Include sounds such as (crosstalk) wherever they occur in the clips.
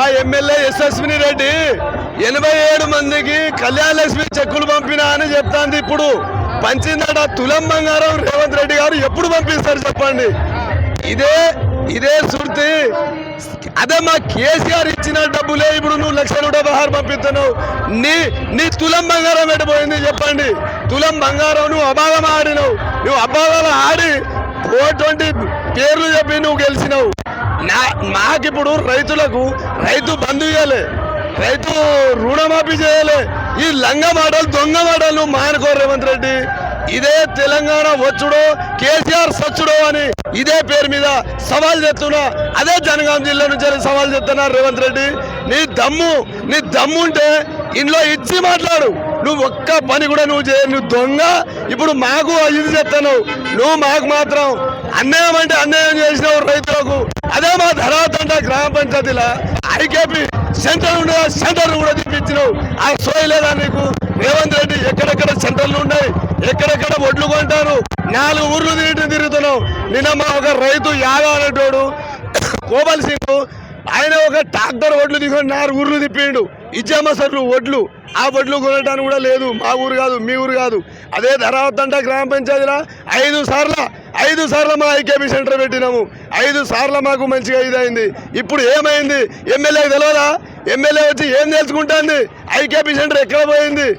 ఆ ఎమ్మెల్యే యశస్విని రెడ్డి ఎనభై ఏడు మందికి కళ్యాణ లక్ష్మి చెక్కులు పంపినా అని చెప్తాంది. ఇప్పుడు పంచిందట తులం బంగారం రేవంత్ రెడ్డి గారు ఎప్పుడు పంపిస్తారు చెప్పండి? ఇదే ఇదే శృతి. అదే మా కేసీఆర్ ఇచ్చిన డబ్బులే ఇప్పుడు నువ్వు లక్ష నూట పదహారు పంపిస్తున్నావు. నీ నీ తులం బంగారం పెట్టబోయింది చెప్పండి? తులం బంగారం నువ్వు అబాధం ఆడినావు. నువ్వు అబాధాలు ఆడి ఓ ట్వంటీ పేర్లు చెప్పి నువ్వు గెలిచినావు. నా మాకిప్పుడు రైతులకు రైతు బంధు ఇవ్వాలి రైతు రుణమాఫీ చేయాలి. ఈ లంగ మాటలు దొంగ మాటలు మానుకో రేవంత్ రెడ్డి. ఇదే తెలంగాణ వచ్చుడో కేసీఆర్ సచ్చుడో అని ఇదే పేరు మీద సవాల్ చేస్తున్నా. అదే జనగాం జిల్లా నుంచి సవాల్ చేస్తున్నా రేవంత్ రెడ్డి. నీ దమ్ము నీ దమ్ము ఉంటే ఇంట్లో ఇచ్చి మాట్లాడు. నువ్వు ఒక్క పని కూడా నువ్వు చేయ నువ్వు దొంగ. ఇప్పుడు మాకు ఇది చెప్తాను నువ్వు మాకు మాత్రం అన్యాయం అంటే అన్యాయం చేసిన రైతులకు అదే మా ధరాతంట గ్రామ పంచాయతీల ఐకేపీ సెంటర్ ఉండగా సెంటర్ కూడా తెప్పించినావు. ఆ సోయలేదా నీకు. రేవంత్ రెడ్డి ఎక్కడెక్కడ సెంటర్లు ఉన్నాయి? ఎక్కడెక్కడ ఒడ్లు కొంటారు? నాలుగు ఊర్లు తిరిగి తిరుగుతున్నావు. నిన్న మా ఒక రైతు యాదవ్ అనేటోడు (coughs) కోబల్ సింగ్ ఆయన ఒక ట్రాక్టర్ ఒడ్లు దిగుని నాలుగు ఊర్లు తిప్పిండు. ఇచ్చామసర్లు ఒడ్లు. ఆ ఒడ్లు కొనటానికి కూడా లేదు. మా ఊరు కాదు మీ ఊరు కాదు. అదే ధరావద్దంట గ్రామ పంచాయతీలో ఐదు సార్ల ఐదు సార్లు మా ఐకేపీ సెంటర్ పెట్టినాము. ఐదు సార్లు మాకు మంచిగా ఇదైంది. ఇప్పుడు ఏమైంది? ఎమ్మెల్యేకి తెలియదా ఎమ్మెల్యే వచ్చి ఏం తెలుసుకుంటుంది? ఐకేపీ సెంటర్ ఎక్కడ పోయింది?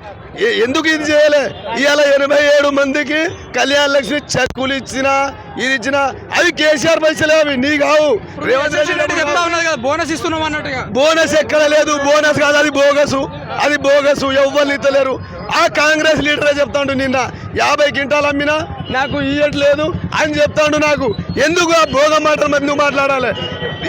ఎందుకు ఇది చేయలే? ఇవాళ ఎనభై ఏడు మందికి కళ్యాణ లక్ష్మి చెక్కులు ఇచ్చినా ఇది ఇచ్చినా అవి కేసీఆర్ పైసలే అవి నీ కావు. బోనస్ ఇస్తున్నాం అన్నట్టుగా. బోనస్ ఎక్కడ లేదు బోనస్ కాదు అది బోగసు. అది బోగసు ఎవ్వరు ఇస్తలేరు. ఆ కాంగ్రెస్ లీడరే చెప్తాడు నిన్న. యాభై క్వింటాలు అమ్మినా నాకు ఇయ్యట్లేదు అని చెప్తాడు నాకు. ఎందుకు ఆ భోగ మాటలు మరి నువ్వు మాట్లాడాలి?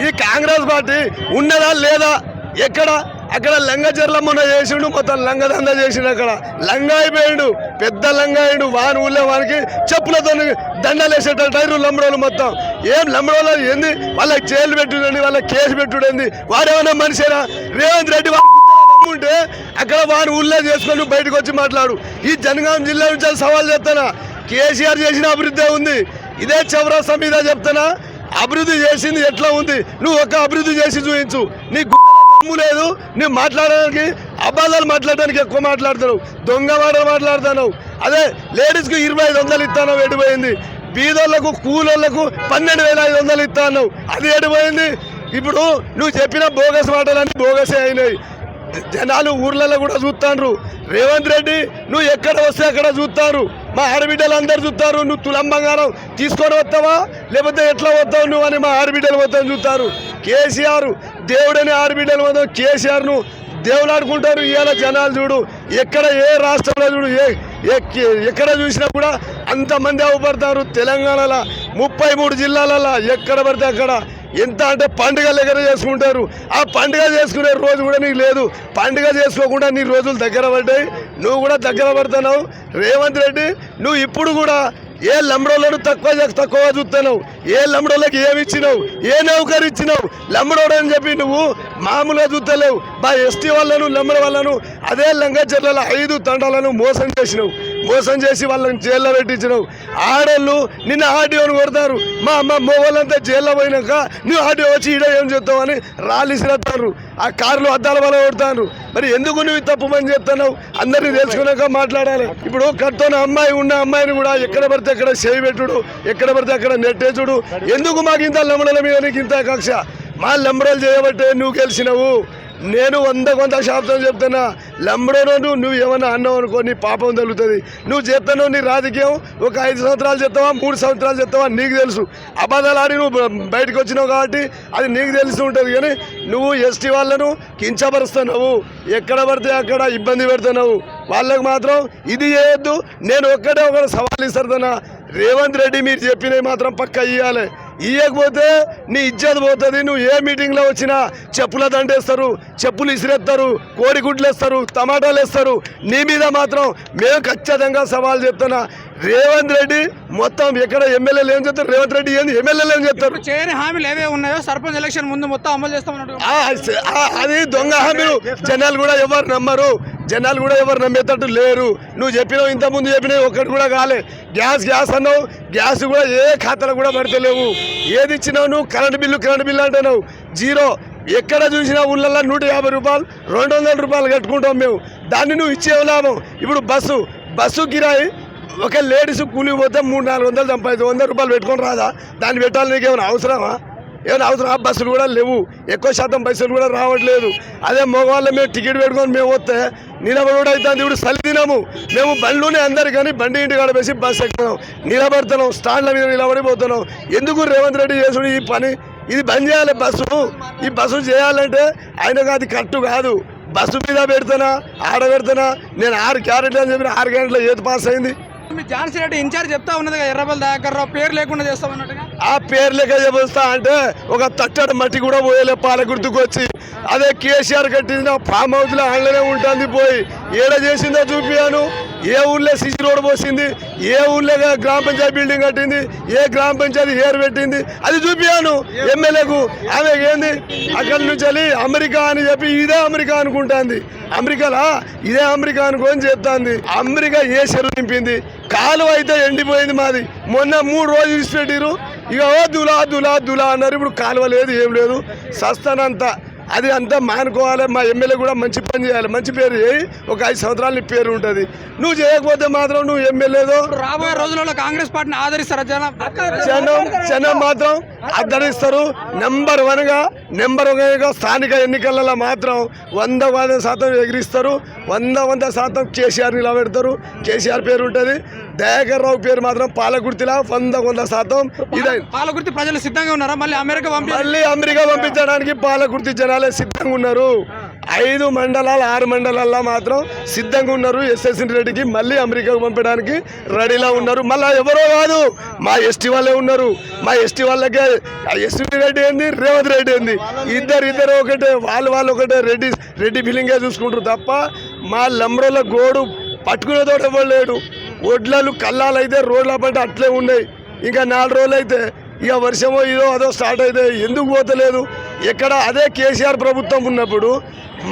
ఈ కాంగ్రెస్ పార్టీ ఉన్నదా లేదా? ఎక్కడ? అక్కడ లంగ మొన్న చేసిండు మొత్తం లంగదంద చేసిండు అక్కడ. లంగా అయిపోయిండు పెద్ద లంగా అయిండు వాని ఊళ్ళో వానికి చెప్పులతో దండలు వేసేట టైరు లంబడోలు మొత్తం. ఏం లంబడోలు ఏంది? వాళ్ళకి జైలు పెట్టుడండి వాళ్ళకి కేసు పెట్టుడండి. వాడేమన్నా మనిషేనా? రేవంత్ రెడ్డి ఉంటే అక్కడ వారు ఊళ్ళో చేసుకొని బయటకు వచ్చి మాట్లాడు. ఈ జనగాం జిల్లా నుంచి సవాల్ చెప్తానా కేసీఆర్ చేసిన అభివృద్ధి ఉంది ఇదే చౌరాస్తా మీద చెప్తానా? అభివృద్ధి చేసింది ఎట్లా ఉంది? నువ్వు ఒక అభివృద్ధి చేసి చూపించు. నీ గుద్దలో దమ్ము లేదు. నువ్వు మాట్లాడడానికి అబద్ధాలు మాట్లాడడానికి ఎక్కువ మాట్లాడుతున్నావు. దొంగ మాటలు మాట్లాడుతున్నావు. అదే లేడీస్కి ఇరవై ఐదు వందలు ఇస్తాను ఎడిపోయింది బీదోళ్ళకు కూలోళ్ళకు పన్నెండు వేల ఐదు వందలు ఇస్తాను అది ఎడిపోయింది ఇప్పుడు నువ్వు చెప్పిన బోగస్ మాటలన్నీ బోగసే అయినాయి. జనాలు ఊర్లలో కూడా చూస్తాండ్రు. రేవంత్ రెడ్డి నువ్వు ఎక్కడ వస్తే అక్కడ చూస్తారు మా ఆడబిడ్డలు అందరు చూస్తారు నువ్వు తులం బంగారం తీసుకొని వస్తావా? లేకపోతే ఎట్లా వస్తావు నువ్వు? అని మా ఆడబిడ్డలు మొత్తం చూస్తారు కేసీఆర్ దేవుడని ఆడబిడ్డలు వద్దాం కేసీఆర్ను దేవులాడుకుంటారు. ఇవాళ జనాలు చూడు ఎక్కడ ఏ రాష్ట్రంలో చూడు ఏ ఏ- ఎక్కడ చూసినా కూడా అంతమంది అవపడతారు. తెలంగాణలో ముప్పై మూడు జిల్లాలలో ఎక్కడ పడితే అక్కడ ఎంత అంటే పండుగ దగ్గర చేసుకుంటారు. ఆ పండుగ చేసుకునే రోజు కూడా నీకు లేదు. పండుగ చేసుకోకుండా నీ రోజులు దగ్గర పడ్డాయి. నువ్వు కూడా దగ్గర పడుతున్నావు. రేవంత్ రెడ్డి నువ్వు ఇప్పుడు కూడా ఏ లంబడోళ్ళను తక్కువ తక్కువ చూస్తున్నావు? ఏ లంబడోళ్ళకి ఏమి ఇచ్చినావు? ఏ నౌకరు ఇచ్చినావు? లంబడోడు అని చెప్పి నువ్వు మామూలుగా చూస్తలేవు. మా ఎస్టీ వాళ్ళను లంబడ వాళ్ళను అదే లంగచెర్లలో ఐదు తండాలను మోసం చేసినావు. మోసం చేసి వాళ్ళని జైల్లో పెట్టించినావు. ఆడోళ్ళు నిన్న ఆడియోను కొడతారు. మా అమ్మ మొగోళ్ళంతా జైల్లో పోయినాక నువ్వు ఆడియో వచ్చి ఈడ ఏం చేస్తావు రాళ్ళు ఇసిరేస్తారు ఆ కార్లు అద్దాల వల్ల కొడతారు. మరి ఎందుకు నువ్వు తప్పు పని చెప్తున్నావు అందరినీ తెలుసుకున్నాక మాట్లాడాలి. ఇప్పుడు కట్టున్న అమ్మాయి ఉన్న అమ్మాయిని కూడా ఎక్కడ పడితే అక్కడ చేయి పెట్టుడు ఎక్కడ పడితే అక్కడ నెట్టేచుడు ఎందుకు మాకు ఇంత లెంబడల మీద నీకు ఇంత కక్ష? మా లెంబడలు చేయబట్టే నువ్వు గెలిచినవు. నేను వంద కొంత శాతం చెప్తున్నా. లంబడోను నువ్వు ఏమన్నా అన్నావు అనుకో నీ పాపం తగులుతుంది. నువ్వు చేస్తాను నీ రాజకీయం ఒక ఐదు సంవత్సరాలు చెప్తావా మూడు సంవత్సరాలు చెప్తావా నీకు తెలుసు. అబద్ధాలు ఆడి నువ్వు బయటకు వచ్చినావు కాబట్టి అది నీకు తెలిసి ఉంటుంది కానీ నువ్వు ఎస్టీ వాళ్ళను కించపరుస్తున్నావు. ఎక్కడ పడితే అక్కడ ఇబ్బంది పెడుతున్నావు. వాళ్ళకు మాత్రం ఇది చేయొద్దు. నేను ఒక్కడే ఒకటి సవాల్ ఇస్తాను రేవంత్ రెడ్డి మీరు చెప్పినవి మాత్రం పక్క ఇవ్వాలి ఇయ్యకపోతే నీ ఇజ్జత్ పోతుంది నువ్వు ఏ మీటింగ్లో వచ్చినా చెప్పుల దండేస్తారు చెప్పులు ఇసిరేస్తారు కోడిగుడ్లు వేస్తారు టమాటాలు వేస్తారు నీ మీద మాత్రం మేము ఖచ్చితంగా సవాల్ చెప్తున్నా రేవంత్ రెడ్డి మొత్తం ఎక్కడ ఎమ్మెల్యేలు ఏం చెప్తారు రేవంత్ రెడ్డి ఏంది? ఎమ్మెల్యేలు ఏం చెప్తారు చేయని హామీలు ఏవే ఉన్నాయో సర్పంచ్ ఎలక్షన్ ముందు మొత్తం అమలు చేస్తామన్నట్టు అది దొంగ హామీలు. జనాలు కూడా ఎవరు నమ్మరు. జనాలు కూడా ఎవరు నమ్మేటట్టు లేరు. నువ్వు చెప్పినావు ఇంతకుముందు చెప్పినావు ఒక్కటి కూడా కాలే. గ్యాస్ గ్యాస్ అన్నావు గ్యాస్ కూడా ఏ ఖాతాలో కూడా పడతలేవు. ఏది ఇచ్చినావు నువ్వు? కరెంట్ బిల్లు కరెంట్ బిల్లు అంటున్నావు. జీరో. ఎక్కడ చూసినా ఊళ్ళల్లో నూట యాభై రూపాయలు రెండు వందల రూపాయలు కట్టుకుంటాం మేము. దాన్ని నువ్వు ఇచ్చే లాభం. ఇప్పుడు బస్సు బస్సు కిరాయి ఒక లేడీస్ కూలి పోతే మూడు నాలుగు వందలు సంపాదించి వంద రూపాయలు పెట్టుకొని రాదా? దాన్ని పెట్టాలి నీకు ఏమైనా అవసరమా? ఏమైనా అవసరం బస్సులు కూడా లేవు. ఎక్కువ శాతం బస్సులు కూడా రావట్లేదు. అదే మగవాళ్ళు మేము టికెట్ పెట్టుకొని మేము వస్తే నిలబడి కూడా అవుతుంది. ఇప్పుడు చలి దినము మేము బండ్లోనే అందరు కానీ బండి ఇంటి కాడపేసి బస్సు ఎక్కుతున్నాం. నిలబడుతున్నాం. స్టాండ్ల మీద నిలబడిపోతున్నాం. ఎందుకు రేవంత్ రెడ్డి చేసుడు ఈ పని? ఇది బంద్ చేయాలి బస్సు. ఈ బస్సు చేయాలంటే ఆయనకు అది కరెక్ట్ కాదు. బస్సు మీద పెడతానా ఆడ పెడతానా నేను ఆరు క్యారెట్లు అని చెప్పిన ఆరు గంటల ఏది పాస్ అయింది? మీ ఝాన్సీ రెడ్డి ఇన్ఛార్జ్ చెప్తా ఉన్నది కదా ఎర్రబల్ దయాకర్ రావు పేరు లేకుండా చేస్తామన్నట్టుగా? ఆ పేరు లేక చెబుతా అంటే ఒక తట్టడి మట్టి కూడా పోయలే పాల గుర్తుకొచ్చి అదే కేసీఆర్ కట్టిన ఫామ్ హౌస్లో అందులోనే ఉంటుంది పోయి. ఏడ చేసిందో చూపియాను? ఏ ఊళ్ళో సిసి రోడ్ పోసింది? ఏ ఊళ్ళో గ్రామ పంచాయతీ బిల్డింగ్ కట్టింది? ఏ గ్రామ పంచాయతీ ఏరు పెట్టింది? అది చూపియాను ఎమ్మెల్యేకు. ఆమె ఏంది? అక్కడి నుంచి వెళ్ళి అమెరికా అని చెప్పి ఇదే అమెరికా అనుకుంటాంది. అమెరికాలా? ఇదే అమెరికా అనుకోని చెప్తాంది. అమెరికా ఏ చెరువు నింపింది? కాలువ అయితే ఎండిపోయింది మాది. మొన్న మూడు రోజులు విడిచిపెట్టిరు ఇక ఓ దులా దులా దులా అన్నారు. ఇప్పుడు కాలువ లేదు ఏం లేదు. సస్తానంతా అది అంతా మానుకోవాలి. మా ఎమ్మెల్యే కూడా మంచి పని చేయాలి. మంచి పేరు చేయి. ఒక ఐదు సంవత్సరాలు నీ పేరు ఉంటుంది. నువ్వు చేయకపోతే మాత్రం నువ్వు ఎమ్మెల్యేదో. రాబోయే రోజులలో కాంగ్రెస్ పార్టీని ఆదరిస్తారా జనం? జనం జనం మాత్రం అర్థరిస్తారు నెంబర్ వన్గా నెంబర్ వన్గా స్థానిక ఎన్నికలలో మాత్రం వంద వంద శాతం ఎగిరిస్తారు. వంద వంద శాతం కేసీఆర్ నిలబెడతారు. కేసీఆర్ పేరు ఉంటుంది. దయాకర్ రావు పేరు మాత్రం పాలకుర్తిలా వంద వంద శాతం ఇదే పాలకుర్తి ప్రజలు సిద్ధంగా ఉన్నారా? మళ్ళీ అమెరికా మళ్ళీ అమెరికా పంపించడానికి పాలకుర్తి జనాలే సిద్ధంగా ఉన్నారు. ఐదు మండలాలు ఆరు మండలాల్లో మాత్రం సిద్ధంగా ఉన్నారు ఎస్ఎస్సి రెడ్డికి మళ్ళీ అమెరికాకు పంపడానికి రెడీలా ఉన్నారు. మళ్ళీ ఎవరో కాదు మా ఎస్టీ వాళ్ళే ఉన్నారు. మా ఎస్టీ వాళ్ళకే ఎస్టీ రెడ్డి ఏంది రేవంత్ రెడ్డి ఏంది? ఇద్దరు ఇద్దరు ఒకటే వాళ్ళు వాళ్ళు ఒకటే రెడ్డి రెడ్డి బిల్లింగే చూసుకుంటారు తప్ప మా లమ్రోల గోడు పట్టుకునేతోటి ఎవరు లేడు. ఒడ్లలు కళ్ళాలు అయితే రోడ్ల పట్టి అట్లే ఉన్నాయి. ఇంకా నాలుగు రోజులు అయితే ఇక వర్షమో ఇదో అదో స్టార్ట్ అయితే ఎందుకు పోతలేదు? ఇక్కడ అదే కేసీఆర్ ప్రభుత్వం ఉన్నప్పుడు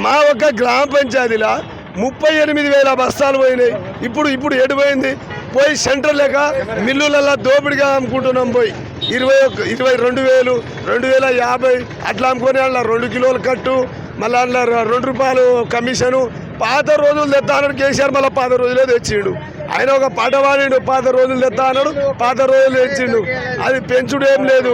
మా ఒక గ్రామ పంచాయతీలో ముప్పై ఎనిమిది వేల బస్తాలు పోయినాయి. ఇప్పుడు ఇప్పుడు ఎటు పోయింది. పోయి సెంటర్ లేక మిల్లులలో దోపిడిగా అమ్ముకుంటున్నాం పోయి. ఇరవై ఒక్క ఇరవై రెండు వేలు రెండు వేల యాభై అట్లా అమ్ముకొని అలా రెండు కిలోలు కట్టు మళ్ళీ అందులో రెండు రూపాయలు కమిషను. పాత రోజులు తెస్తా అన్నాడు కేసీఆర్ మళ్ళీ పాత రోజులే తెచ్చిండు. ఆయన ఒక పాట పాడిండు పాత రోజులు తెస్తా అన్నాడు పాత రోజులు తెచ్చిండు. అది పెంచుడు ఏం లేదు.